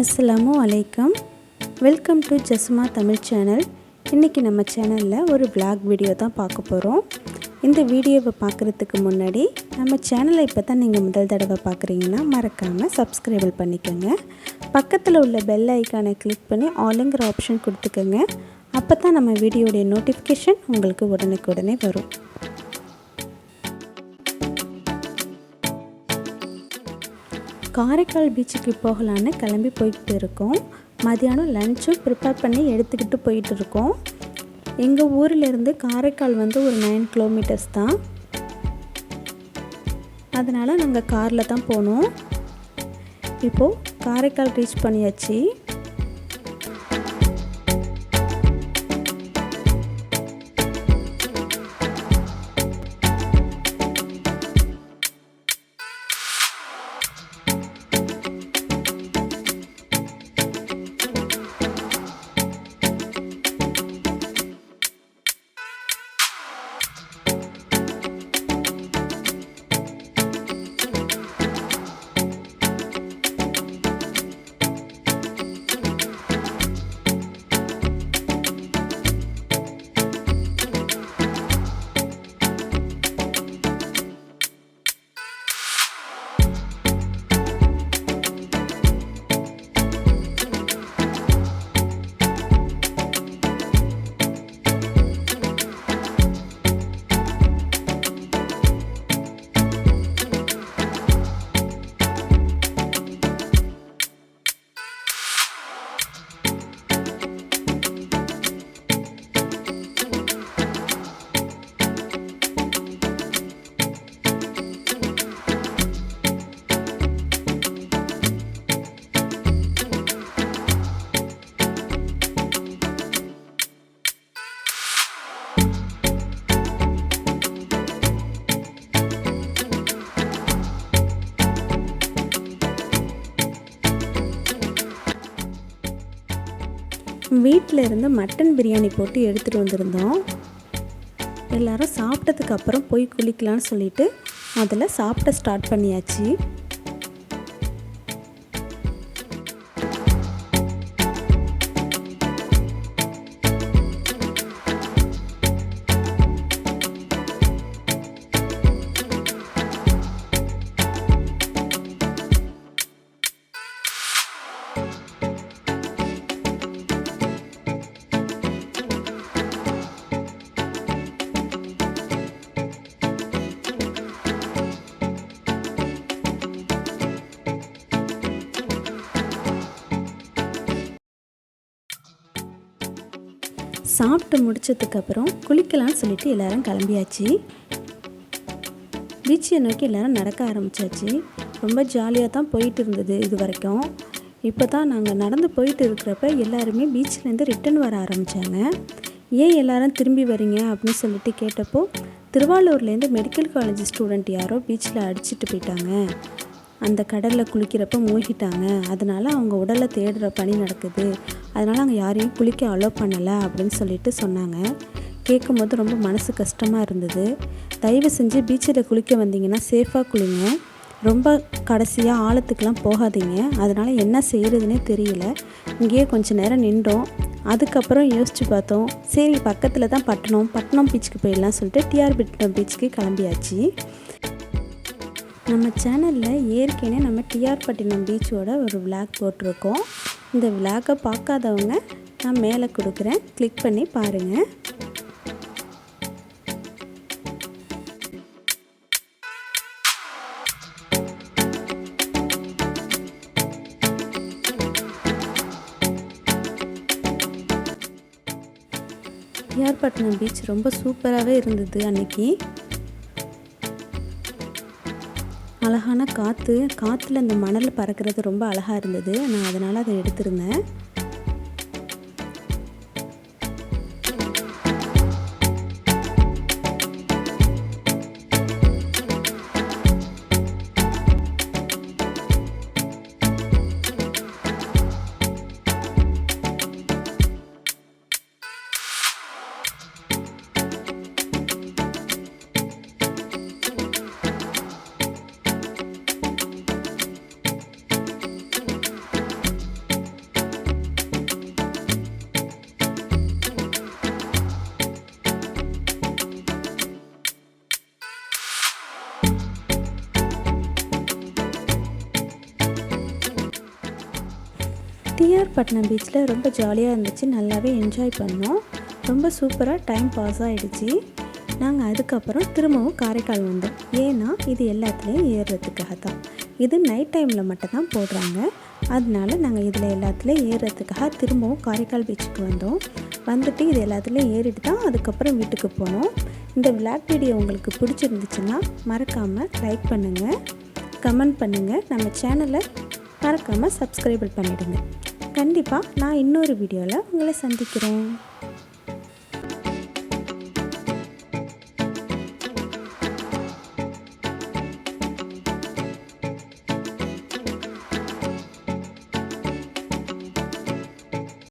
அஸ்ஸலாமு அலைக்கம். Welcome to Jasma Tamil channel இன்றைக்கி நம்ம சேனலில் ஒரு vlog வீடியோ தான் பார்க்க போகிறோம் இந்த வீடியோவை பார்க்குறதுக்கு முன்னாடி நம்ம சேனலை இப்போ தான் நீங்கள் முதல் தடவை பார்க்குறீங்கன்னா மறக்காமல் சப்ஸ்கிரைபிள் பண்ணிக்கோங்க. பக்கத்தில் உள்ள பெல் ஐக்கானை கிளிக் பண்ணி ஆளுங்கிற ஆப்ஷன் கொடுத்துக்கோங்க. அப்போ தான் நம்ம வீடியோடைய நோட்டிஃபிகேஷன் உங்களுக்கு உடனுக்குடனே வரும். காரைக்கால் பீச்சுக்கு போகலான்னு கிளம்பி போயிட்டு இருக்கோம். மதியானம் லஞ்சும் ப்ரிப்பேர் பண்ணி எடுத்துக்கிட்டு போயிட்டு இருக்கோம். எங்கள் ஊரிலேருந்து காரைக்கால் வந்து ஒரு நைன் கிலோமீட்டர்ஸ் தான். அதனால் நாங்கள் காரில் தான் போனோம். இப்போது காரைக்கால் ரீச் பண்ணியாச்சு. வீட்டில் இருந்து மட்டன் பிரியாணி போட்டு எடுத்துகிட்டு வந்திருந்தோம். எல்லாரும் சாப்பிட்டதுக்கு அப்புறம் போய் குளிக்கலான்னு சொல்லிட்டு அதில் சாப்பிட ஸ்டார்ட் பண்ணியாச்சு. சாப்பிட்டு முடிச்சதுக்கப்புறம் குளிக்கலாம்னு சொல்லிட்டு எல்லாரும் கிளம்பியாச்சு. பீச்சை நோக்கி எல்லாரும் நடக்க ஆரம்பிச்சாச்சு. ரொம்ப ஜாலியாக தான் போயிட்டு இருந்தது இது வரைக்கும். இப்போ தான் நாங்கள் நடந்து போயிட்டு இருக்கிறப்ப எல்லாருமே பீச்சிலேருந்து ரிட்டன் வர ஆரம்பித்தாங்க ஏன் எல்லாரும் திரும்பி வரீங்க அப்படின்னு சொல்லிட்டு கேட்டப்போ திருவாரூர்லேருந்து மெடிக்கல் காலேஜ் ஸ்டூடெண்ட் யாரோ பீச்சில் அடிச்சிட்டு போயிட்டாங்க. அந்த கடலில் குளிக்கிறப்ப மூழ்கிட்டாங்க. அதனால் அவங்க உடலை தேடுற பணி நடக்குது. அதனால் அங்கே யாரையும் குளிக்க அலோவ் பண்ணலை அப்படின்னு சொல்லிட்டு சொன்னாங்க. கேட்கும் போது ரொம்ப மனசு கஷ்டமாக இருந்தது. தயவு செஞ்சு பீச்சில் குளிக்க வந்தீங்கன்னா சேஃபாக குளிங்க. ரொம்ப கடைசியாக ஆழத்துக்கெலாம் போகாதீங்க. அதனால் என்ன செய்கிறதுனே தெரியல. இங்கேயே கொஞ்ச நேரம் நின்றோம். அதுக்கப்புறம் யோசித்து பார்த்தோம். சரி பக்கத்தில் தான் பட்டணம். பட்டணம் பீச்சுக்கு போயிடலாம் சொல்லிட்டு டிஆர் பீச்சுக்கு கிளம்பியாச்சு. நம்ம சேனலில் ஏற்கனவே நம்ம டிஆர் பட்டினம் பீச்சோட ஒரு விளாக் போட்டிருக்கோம். இந்த விளாகை பார்க்காதவங்க நான் மேலே கொடுக்குறேன். கிளிக் பண்ணி பாருங்கள் டிஆர்பட்டினம் பீச் ரொம்ப சூப்பராகவே இருந்தது அன்னைக்கு. அழகான காற்று காற்றுல அந்த மணல் பறக்கிறது ரொம்ப அழகாக இருந்தது. நான் அதனால் அதை எடுத்திருந்தேன். டிஆர் பட்டினம் பீச்சில் ரொம்ப ஜாலியாக இருந்துச்சு. நல்லாவே என்ஜாய் பண்ணோம். ரொம்ப சூப்பராக டைம் பாஸ் ஆகிடுச்சு நாங்கள் அதுக்கப்புறம் திரும்பவும் காரைக்கால் வந்தோம். ஏன்னா இது எல்லாத்துலேயும் ஏறுறதுக்காக தான் இது நைட் டைமில் மட்டும்தான் போடுறாங்க. அதனால நாங்கள் இதில் எல்லாத்துலேயும் ஏறுறதுக்காக திரும்பவும் காரைக்கால் பீச்சுக்கு வந்தோம். வந்துட்டு இது எல்லாத்துலேயும் ஏறிட்டு தான் அதுக்கப்புறம் வீட்டுக்கு போனோம். இந்த விளாக் வீடியோ உங்களுக்கு பிடிச்சிருந்துச்சுன்னா மறக்காமல் லைக் பண்ணுங்கள் கமெண்ட் பண்ணுங்கள் நம்ம சேனலை மறக்காமல் சப்ஸ்கிரைபிள் பண்ணிவிடுங்க கண்டிப்பாக நான் இன்னொரு வீடியோவில் உங்களை சந்திக்கிறேன்.